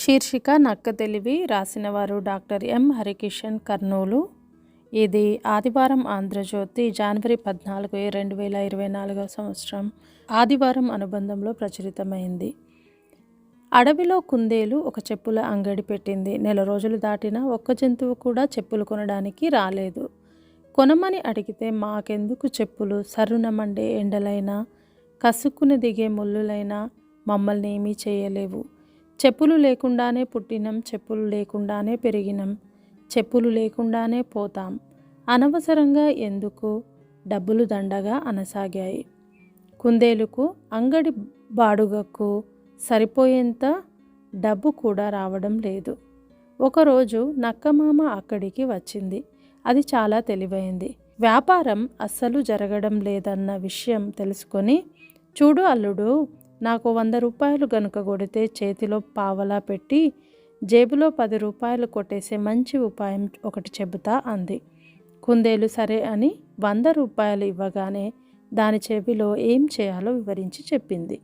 శీర్షిక నక్క తెలివి రాసినవారు డాక్టర్ ఎం హరికిషన్ కర్నూలు. ఇది ఆదివారం ఆంధ్రజ్యోతి జనవరి పద్నాలుగు రెండు వేల ఇరవై నాలుగవ సంవత్సరం. ఆదివారం అనుబంధంలో ప్రచురితమైంది. అడవిలో కుందేలు ఒక చెప్పుల అంగడి పెట్టింది. నెల రోజులు దాటినా ఒక్క జంతువు కూడా చెప్పులు కొనడానికి రాలేదు. కొనమని అడిగితే మాకెందుకు చెప్పులు? సరుణమండే మండే ఎండలైనా కసుక్కుని దిగే ముళ్ళులైనా మమ్మల్ని ఏమీ చేయలేవు. చెప్పులు లేకుండానే పుట్టినం చెప్పులు లేకుండానే పెరిగినం చెప్పులు లేకుండానే పోతాం. అనవసరంగా ఎందుకు? డబ్బులు దండగా అనసాగాయి. కుందేలుకు అంగడి బాడుగకు సరిపోయేంత డబ్బు కూడా రావడం లేదు. ఒకరోజు నక్కమామ అక్కడికి వచ్చింది. అది చాలా తెలివైంది. వ్యాపారం అస్సలు జరగడం లేదన్న విషయం తెలుసుకొని చూడు అల్లుడు నాకు వంద రూపాయలు గనుక కొడితే చేతిలో పావలా పెట్టి జేబులో పది రూపాయలు కొట్టేసే మంచి ఉపాయం ఒకటి చెబుతా అంది. కుందేలు సరే అని వంద రూపాయలు ఇవ్వగానే దాని చెవిలో ఏం చేయాలో వివరించి చెప్పింది.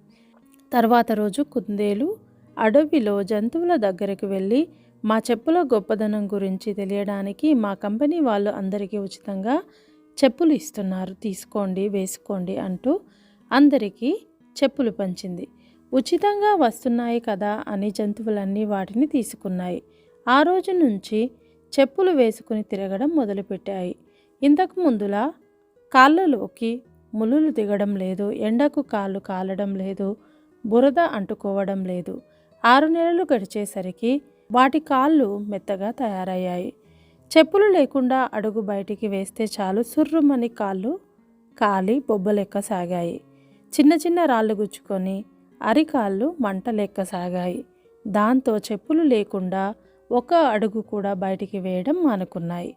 తర్వాత రోజు కుందేలు అడవిలో జంతువుల దగ్గరికి వెళ్ళి మా చెప్పుల గొప్పదనం గురించి తెలియడానికి మా కంపెనీ వాళ్ళు అందరికీ ఉచితంగా చెప్పులు ఇస్తున్నారు తీసుకోండి వేసుకోండి అంటూ అందరికీ చెప్పులు పంచింది. ఉచితంగా వస్తున్నాయి కదా అని జంతువులన్నీ వాటిని తీసుకున్నాయి. ఆ రోజు నుంచి చెప్పులు వేసుకుని తిరగడం మొదలుపెట్టాయి. ఇంతకు ముందులా కాళ్ళలోకి ములులు దిగడం లేదు ఎండకు కాళ్ళు కాలడం లేదు బురద అంటుకోవడం లేదు. ఆరు నెలలు గడిచేసరికి వాటి కాళ్ళు మెత్తగా తయారయ్యాయి. చెప్పులు లేకుండా అడుగు బయటికి వేస్తే చాలు సుర్రుమని కాళ్ళు కాలి బొబ్బలెక్క సాగాయి చిన్న చిన్న రాళ్ళు గుచ్చుకొని అరికాళ్ళు మంట లెక్కసాగాయి దాంతో చెప్పులు లేకుండా ఒక అడుగు కూడా బయటికి వేయడం మానుకున్నాయి.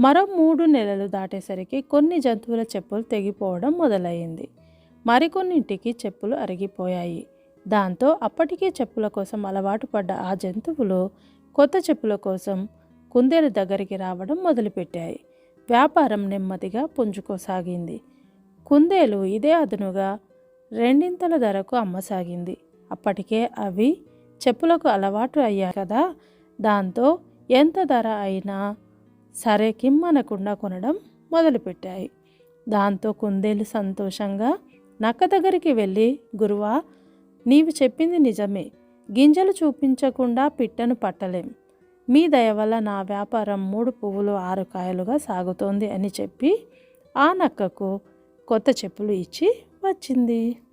మరో మూడు నెలలు దాటేసరికి కొన్ని జంతువుల చెప్పులు తెగిపోవడం మొదలయ్యింది. మరికొన్నింటికి చెప్పులు అరిగిపోయాయి. దాంతో అప్పటికే చెప్పుల కోసం అలవాటు పడ్డ ఆ జంతువులు కొత్త చెప్పుల కోసం కుందేలు దగ్గరికి రావడం మొదలుపెట్టాయి. వ్యాపారం నెమ్మదిగా పుంజుకోసాగింది. కుందేలు ఇదే అదునుగా రెండింతల ధరకు అమ్మసాగింది. అప్పటికే అవి చెప్పులకు అలవాటు అయ్యాయి కదా. దాంతో ఎంత ధర అయినా సరే కిమ్మనకుండా కొనడం మొదలుపెట్టాయి. దాంతో కుందేలు సంతోషంగా నక్క దగ్గరికి వెళ్ళి గురువా నీవు చెప్పింది నిజమే. గింజలు చూపించకుండా పిట్టను పట్టలేం. మీ దయ వల్ల నా వ్యాపారం మూడు పువ్వులు ఆరు కాయలుగా సాగుతోంది అని చెప్పి ఆ నక్కకు కొత్త చెప్పులు ఇచ్చి వచ్చింది.